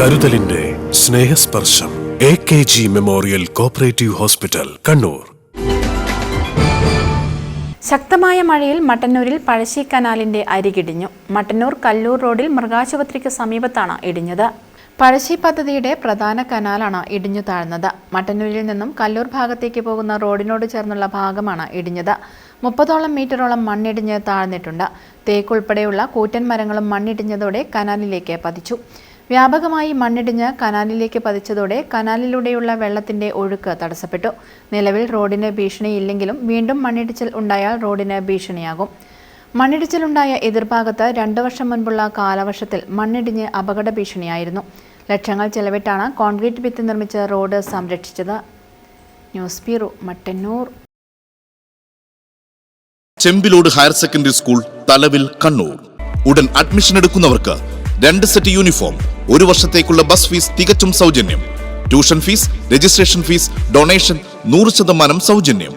കരുതലിന്റെ Snehasparsham A K G memorial cooperative hospital Kannur. ശക്തമായ മഴയിൽ മട്ടന്നൂരിൽ പഴശ്ശി കനാലിന്റെ അരികിടിഞ്ഞു മട്ടന്നൂർ കല്ലൂർ റോഡിൽ മൃഗാശുപത്രിക്ക് സമീപത്താണ് ഇടിഞ്ഞത്. പഴശ്ശി പദ്ധതിയുടെ പ്രധാന കനാലാണ് ഇടിഞ്ഞു താഴ്ന്നത്. മട്ടന്നൂരിൽ നിന്നും കല്ലൂർ ഭാഗത്തേക്ക് പോകുന്ന റോഡിനോട് ചേർന്നുള്ള ഭാഗമാണ് ഇടിഞ്ഞത്. മുപ്പതോളം മീറ്ററോളം മണ്ണിടിഞ്ഞ് താഴ്ന്നിട്ടുണ്ട്. തേക്കുൾപ്പെടെയുള്ള കൂറ്റൻ മരങ്ങളും മണ്ണിടിഞ്ഞതോടെ കനാലിലേക്ക് പതിച്ചു. വ്യാപകമായി മണ്ണിടിഞ്ഞ് കനാലിലേക്ക് പതിച്ചതോടെ കനാലിലൂടെയുള്ള വെള്ളത്തിന്റെ ഒഴുക്ക് തടസ്സപ്പെട്ടു. നിലവിൽ റോഡിന് ഭീഷണിയില്ലെങ്കിലും വീണ്ടും മണ്ണിടിച്ചിൽ ഉണ്ടായാൽ റോഡിന് ഭീഷണിയാകും. മണ്ണിടിച്ചിലുണ്ടായ എതിർഭാഗത്ത് രണ്ടു വർഷം മുൻപുള്ള കാലവർഷത്തിൽ മണ്ണിടിഞ്ഞ് അപകട ഭീഷണിയായിരുന്നു. ലക്ഷങ്ങൾ ചെലവിട്ടാണ് കോൺക്രീറ്റ് ഭിത്തി നിർമ്മിച്ച് road സംരക്ഷിച്ചത്. News bureau Mattannur. Chembilode higher secondary school തലവിൽ Kannur. ഉടൻ അഡ്മിഷൻ എടുക്കുന്നവർക്ക് രണ്ട് സെറ്റ് യൂണിഫോം ഒരു വർഷത്തേക്കുള്ള ബസ് ഫീസ് തികച്ചും സൗജന്യം. Tuition fees registration fees donation നൂറ് ശതമാനം സൗജന്യം.